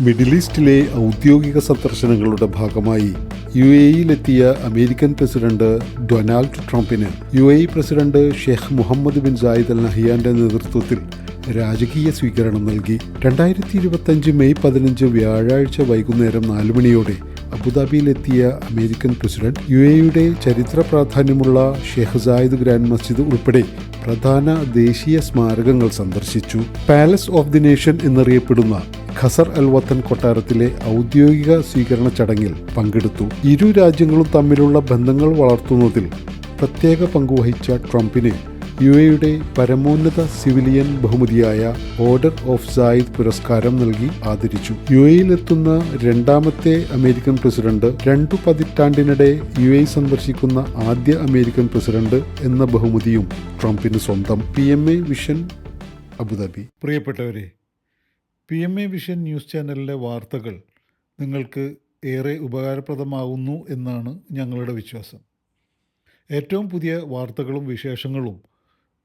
Middle ഈസ്റ്റിലെ ഔദ്യോഗിക സന്ദർശനങ്ങളുടെ ഭാഗമായി യു എയിലെത്തിയ അമേരിക്കൻ പ്രസിഡന്റ് ഡൊണാൾഡ് ട്രംപിന് U A president Sheikh Mohammed bin Zayed Al നഹിയാന്റെ നേതൃത്വത്തിൽ രാജകീയ സ്വീകരണം നൽകി. രണ്ടായിരത്തി ഇരുപത്തഞ്ച് മെയ് പതിനഞ്ച് വ്യാഴാഴ്ച വൈകുന്നേരം നാല് മണിയോടെ അബുദാബിയിലെത്തിയ അമേരിക്കൻ പ്രസിഡന്റ് യു എയുടെ ചരിത്ര പ്രാധാന്യമുള്ള ഷെയ്ഖ് സായിദ് ഗ്രാൻഡ് മസ്ജിദ് ഉൾപ്പെടെ പ്രധാന ദേശീയ സ്മാരകങ്ങൾ സന്ദർശിച്ചു. പാലസ് ഓഫ് ദി നേഷൻ എന്നറിയപ്പെടുന്ന ഖസർ അൽ വത്തൻ കൊട്ടാരത്തിലെ ഔദ്യോഗിക സ്വീകരണ ചടങ്ങിൽ പങ്കെടുത്തു. ഇരു രാജ്യങ്ങളും തമ്മിലുള്ള ബന്ധങ്ങൾ വളർത്തുന്നതിൽ പ്രത്യേക പങ്കുവഹിച്ച ട്രംപിനെ യു എയുടെ പരമോന്നത സിവിലിയൻ ബഹുമതിയായ ഓർഡർ ഓഫ് സായിദ് പുരസ്കാരം നൽകി ആദരിച്ചു. യു എയിലെത്തുന്ന രണ്ടാമത്തെ അമേരിക്കൻ പ്രസിഡന്റ് രണ്ടു പതിറ്റാണ്ടിനിടെ യു എ സന്ദർശിക്കുന്ന ആദ്യ അമേരിക്കൻ പ്രസിഡന്റ് എന്ന ബഹുമതിയും ട്രംപിന് സ്വന്തം. P M A vision Abu Dhabi. പ്രിയപ്പെട്ടവരെ P M A vision news ചാനലിലെ വാർത്തകൾ നിങ്ങൾക്ക് ഏറെ ഉപകാരപ്രദമാകുന്നു എന്നാണ് ഞങ്ങളുടെ വിശ്വാസം. ഏറ്റവും പുതിയ വാർത്തകളും വിശേഷങ്ങളും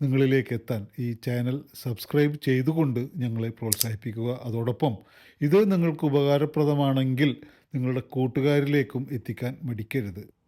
നിങ്ങളിലേക്ക് എത്താൻ ഈ ചാനൽ സബ്സ്ക്രൈബ് ചെയ്തുകൊണ്ട് ഞങ്ങളെ പ്രോത്സാഹിപ്പിക്കുക. അതോടൊപ്പം ഇത് നിങ്ങൾക്ക് ഉപകാരപ്രദമാണെങ്കിൽ നിങ്ങളുടെ കൂട്ടുകാരിലേക്കും എത്തിക്കാൻ മടിക്കരുത്.